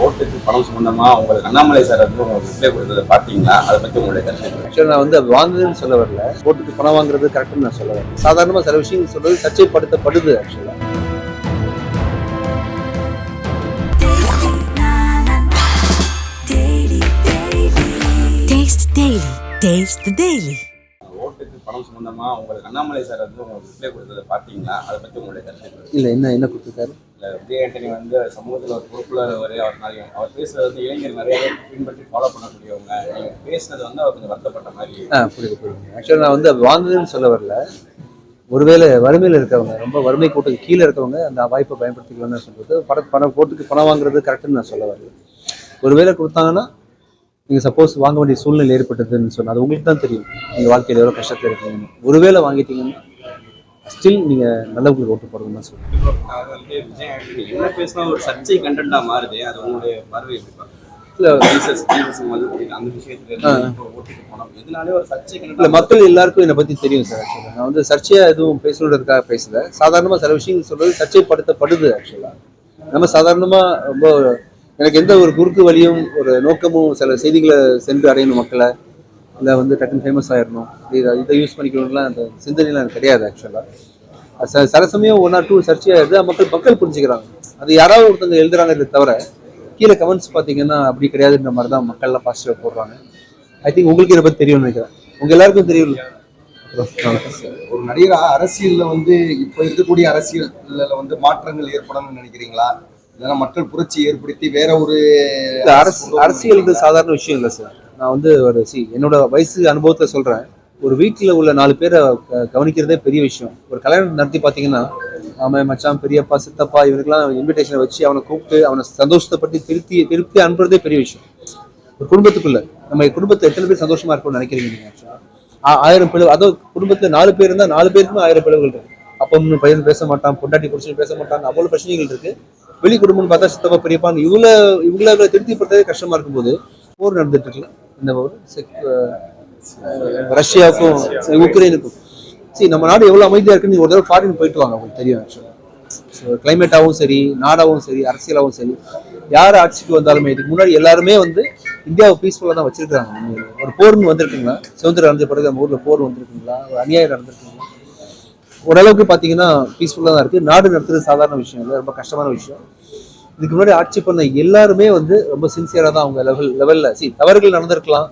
ஓட்டுக்கு பணம் சம்பந்தமா உங்களுக்கு அண்ணாமலை சார் வந்து உங்களுக்கு ரிப்ளை கொடுத்ததை பார்த்தீங்களா? அதை பத்தி உங்களுடைய கருத்து ஆக்சுவலாக நான் வந்து அது வாங்குதுன்னு சொல்ல வரல. ஓட்டுக்கு பணம் வாங்குறது கரெக்டுன்னு நான் சொல்ல வரல. சாதாரணமாக சில விஷயங்கள் சொல்றது சர்ச்சைப்படுத்தப்படுது ஆக்சுவலாக Taste Daily. Taste the Daily. ஓட்டுக்கு பணம் சம்பந்தமா உங்களுக்கு அண்ணாமலை சார் வந்து உங்களுக்கு ரிப்ளை கொடுத்ததை பார்த்தீங்களா? அதை பத்தி உங்களுடைய கருத்து இல்லை என்ன என்ன கொடுத்துருக்காரு? விஜய் ஆண்டனி வந்து சமூகத்தில் ஒரு பொறுப்புள்ள ஒரு அவர் நிறைய அவர் பேசுறது வந்து இளைஞர் நிறைய பின்பற்றி ஃபாலோ பண்ணக்கூடியவங்க. நீங்கள் பேசுனது வந்து அவர் கொஞ்சம் வருத்தப்பட்ட மாதிரி ஆ புரியுது புரியுது. ஆக்சுவலாக நான் வந்து அது வாங்குதுன்னு சொல்ல வரல. ஒருவேளை வறுமையில் இருக்கவங்க ரொம்ப வறுமை கூட்டுக்கு கீழே இருக்கவங்க அந்த வாய்ப்பை பயன்படுத்திக்கலாம்னு சொல்லுவது பண பணம் போட்டுக்கு பணம் வாங்குறது கரெக்டுன்னு நான் சொல்ல வரல. ஒருவேளை கொடுத்தாங்கன்னா நீங்கள் சப்போஸ் வாங்க வேண்டிய சூழ்நிலை ஏற்பட்டதுன்னு சொன்னால் அது உங்களுக்கு தான் தெரியும். நீங்கள் வாழ்க்கையில் எவ்வளோ கஷ்டத்தில் இருக்கீங்கன்னு. ஒருவேளை வாங்கிட்டீங்கன்னா ஸ்டில் நீங்கள் நல்லவங்களுக்கு ஓட்டு போடுறதுன்னு தான் ஆண்டனி என்ன பேசினா ஒரு சர்ச்சை கண்டென்ட்டா மாறுது அது உங்களுடைய பார்வை எப்படி மக்கள் எல்லாருக்கும் என்னை பற்றி தெரியும் சார் ஆக்சுவலாக நான் வந்து சர்ச்சையாக எதுவும் பேசணுன்றதுக்காக பேசல. சாதாரணமாக சில விஷயங்கள் சொல்றது சர்ச்சைப்படுத்தப்படுது ஆக்சுவலாக நம்ம சாதாரணமாக ரொம்ப எனக்கு எந்த ஒரு குறுக்கு வழியும் ஒரு நோக்கமும் சில செய்திகளை சென்று அடையணும் மக்களை. இல்லை வந்து டக்குன்னு ஃபேமஸ் ஆயிடணும் இதை இதை யூஸ் பண்ணிக்கணும்லாம் அந்த சிந்தனைலாம் எனக்கு கிடையாது ஆக்சுவலாக ச சில சமயம் ஒன் ஆர் டூ சர்ச்சையாகிடுது அது மக்கள் மக்கள் புரிஞ்சுக்கிறாங்க. அது யாராவது ஒருத்தவங்க எழுதுறாங்க தவிர கீழே கமெண்ட்ஸ் பார்த்தீங்கன்னா அப்படி கிடையாதுன்ற மாதிரி தான் மக்கள்லாம் பாசிட்டிவாக போடுறாங்க. ஐ திங்க் உங்களுக்கு இதை பற்றி தெரியும்னு நினைக்கிறேன். உங்க எல்லாருக்கும் தெரியும் ஒரு நடிகரா அரசியல்ல வந்து இப்ப இருக்கக்கூடிய அரசியல்ல வந்து மாற்றங்கள் ஏற்படணும்னு நினைக்கிறீங்களா? இல்லைன்னா மக்கள் புரட்சி ஏற்படுத்தி வேற ஒரு அரசியல் சாதாரண விஷயம் இல்லை சார் நான் வந்து ஒரு சி என்னோட வயசு அனுபவத்தில் சொல்கிறேன் ஒரு வீட்டில் உள்ள நாலு பேரை கவனிக்கிறதே பெரிய விஷயம். ஒரு கல்யாணம் நடத்தி பார்த்தீங்கன்னா அவன் மச்சான் பெரியப்பா சித்தப்பா இவருக்கெல்லாம் இன்விடேஷனை வச்சு அவனை கூப்பிட்டு அவனை சந்தோஷத்தைப்பட்டு திருப்தி திருப்தி அனுப்புறதே பெரிய விஷயம். ஒரு குடும்பத்துக்குள்ள நம்ம குடும்பத்தை எத்தனை பேர் சந்தோஷமா இருக்கும்னு நினைக்கிறீங்க ஆயிரம் பிளவு அதோ குடும்பத்தில் நாலு பேர் இருந்தால் நாலு பேருக்குமே ஆயிரம் பிளவுகள் இருக்கு. அப்பா பையன் பேச மாட்டான் பொண்டாட்டி புருஷன் பேச மாட்டான் அவ்வளோ பிரச்சனைகள் இருக்கு. வெளி குடும்பம்னு பார்த்தா சித்தப்பா பெரியப்பான்னு இவ்வளோ இவங்கள திருப்திப்படுத்தவே கஷ்டமா இருக்கும்போது போர் நடந்துட்டு இருக்கலாம் இந்த செக்- ரஷ்யாவுக்கும் உக்ரைனுக்கும். சரி நம்ம நாடு எவ்வளோ அமைதியாக இருக்குன்னு ஒரு தடவை ஃபாரின் போயிட்டு வாங்க உங்களுக்கு தெரியும் ஆக்சுவலாக ஸோ கிளைமேட்டாகவும் சரி நாடாகவும் சரி அரசியலாகவும் சரி யார் ஆட்சிக்கு வந்தாலுமே இதுக்கு முன்னாடி எல்லாருமே வந்து இந்தியாவை பீஸ்ஃபுல்லாக தான் வச்சிருக்காங்க ஒரு போர்னு வந்திருக்குங்களா? சுதந்திரம் நடந்த பிறகு நம்ம ஊரில் போர் வந்திருக்குங்களா? ஒரு அநியாயம் நடந்திருக்குங்களா? ஓரளவுக்கு பார்த்தீங்கன்னா பீஸ்ஃபுல்லாக தான் இருக்குது நாடு நடத்துறது சாதாரண விஷயம் இல்லை ரொம்ப கஷ்டமான விஷயம். இதுக்கு முன்னாடி ஆட்சி பண்ண எல்லாருமே வந்து ரொம்ப சின்சியராக தான் அவங்க லெவல் லெவலில் சி தவறுகள் நடந்திருக்கலாம்.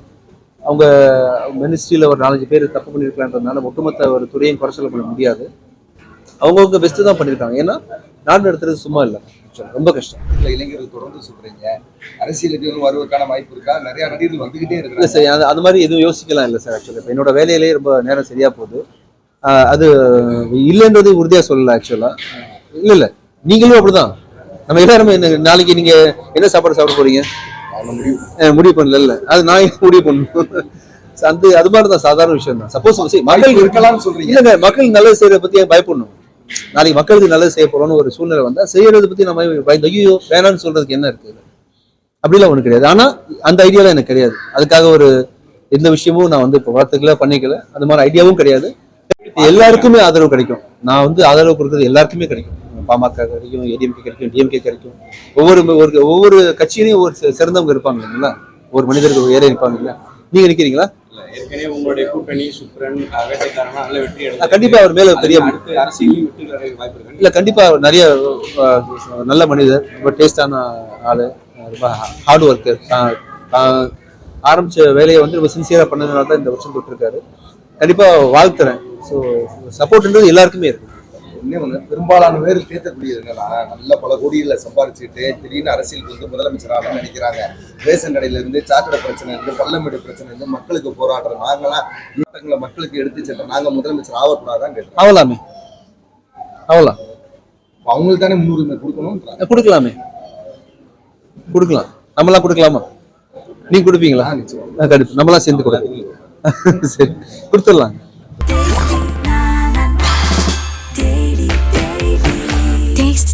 அவங்க மினிஸ்ட்ரியில் ஒரு நாலஞ்சு பேர் தப்பு பண்ணியிருக்கலான்றதுனால ஒட்டுமொத்த ஒரு துறையும் குறைச்சல் பண்ண முடியாது. அவங்கவுங்க பெஸ்ட்டு தான் பண்ணியிருக்காங்க ஏன்னா நாடு நடத்துறது சும்மா இல்லை. ரொம்ப கஷ்டம். இல்ல இளைஞர்கள் தொடர்ந்து சொல்றீங்க. அரசியலுக்கு வருவதற்கான வாய்ப்பு இருக்கா? நிறைய நடிகர்கள் வந்துகிட்டே இல்லை இருக்கிறாங்க சார் அது மாதிரி எதுவும் யோசிக்கலாம் இல்லை சார் ஆக்சுவலாக இப்போ என்னோட வேலையிலேயே ரொம்ப நேரம் சரியா போகுது. அது இல்லைன்றது உறுதியாக சொல்லல ஆக்சுவலாக இல்லை இல்லை. நீங்களும் அப்படிதான். நம்ம எல்லாருமே என்ன நாளைக்கு நீங்க என்ன சாப்பாடு சாப்பிட போறீங்க? முடிவு பண்ணல இல்ல. அது நான் முடிவு பண்ணணும். அந்த அது மாதிரி தான் சாதாரண விஷயம் தான். சப்போஸ் மக்கள் வாய்ப்பு இருக்கலாம்னு சொல்றீங்க. இல்லைங்க மக்கள் நல்லது செய்யறத பத்தி பயப்படணும்? நாளைக்கு மக்களுக்கு நல்லது செய்ய போறோம்னு ஒரு சூழ்நிலை வந்தா செய்யறத பத்தி நம்ம பயந்து ஐயோ வேணாம்னு சொல்றதுக்கு என்ன இருக்கு? அப்படிலாம் ஒண்ணு கிடையாது. ஆனா அந்த ஐடியாலாம் எனக்கு கிடையாது. அதுக்காக ஒரு எந்த விஷயமும் நான் வந்து இப்போ வளர்த்துக்கல பண்ணிக்கல. அது மாதிரி ஐடியாவும் கிடையாது. எல்லாருக்குமே ஆதரவு கிடைக்கும். நான் வந்து ஆதரவு கொடுக்கறது எல்லாருக்குமே கிடைக்கும். பாமக கிடைக்கும் ஏடிஎம்கே கிடைக்கும் டிஎம்கே கிடைக்கும். ஒவ்வொரு ஒரு ஒவ்வொரு கட்சியிலையும் ஒரு சிறந்தவங்க இருப்பாங்க இல்லைங்களா? ஒரு மனிதர்கள் ஏற இருப்பாங்க இல்ல நீங்க நிக்கிறீங்களா? இல்ல, ஏற்கனவே உங்களுடைய கூட்டணி வேட்டைக்காரனா நல்ல வெற்றி கண்டிப்பா அவர் மேல பெரிய அரசியலையும் இல்ல கண்டிப்பா அவர் நிறைய நல்ல மனிதர் ரொம்ப டேஸ்டான ஆளு ரொம்ப ஹார்ட் ஒர்க்கர் ஆரம்பிச்ச வேலையை வந்து ரொம்ப சின்சியரா பண்ணதுனால தான் இந்த வருஷம் தொட்டிருக்காரு. கண்டிப்பா வாழ்த்துறேன். ஸோ சப்போர்ட்ன்றது எல்லாருக்குமே இருக்கு. ஒண்ணு பெரும்பாலான பேர் கேட்கக்கூடியது என்னன்னா நல்ல பல கோடிகளை சம்பாரிச்சுட்டு திடீர்னு அரசியலுக்கு வந்து முதலமைச்சர் ஆகணும்னு நினைக்கிறாங்க. ரேஷன் கடையில இருந்து சாக்கடை பிரச்சனை இருந்து பள்ளமேடு பிரச்சனை இருந்து மக்களுக்கு போராடுறோம் நாங்களாம் ஈட்டங்களை மக்களுக்கு எடுத்து சென்றோம் நாங்க முதலமைச்சர் ஆகக்கூடாதான் கேட்டோம் ஆகலாமே. ஆகலாம் அவங்களுக்கு தானே முன்னுரிமை கொடுக்கணும் கொடுக்கலாமே. கொடுக்கலாம். நம்மளாம் கொடுக்கலாமா? நீங்க கொடுப்பீங்களா? கண்டிப்பா. நம்மளாம் சேர்ந்து கொடுக்கலாம். சரி. கொடுத்துடலாம்.